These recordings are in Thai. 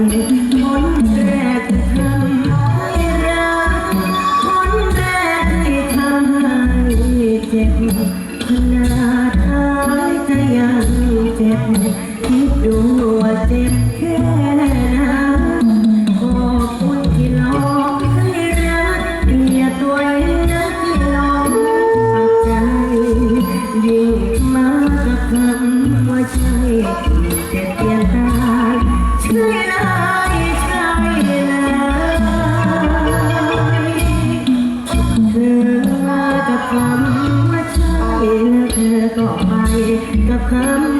คนแรกที่ทำคนแที่ทำให้เจ็บ คำว่าใช่นะเธอก็ไปกับคำ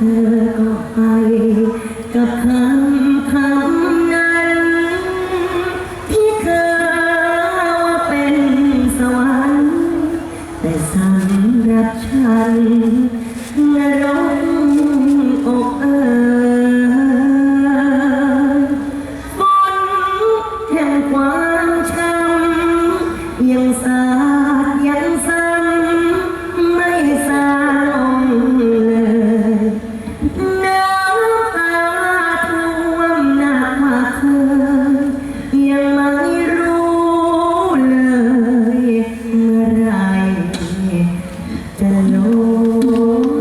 ธอออกไป กับคำคำนั้น ที่เธอเป็นสวรรค์ แต่สำหรับฉันนรก 할렐루야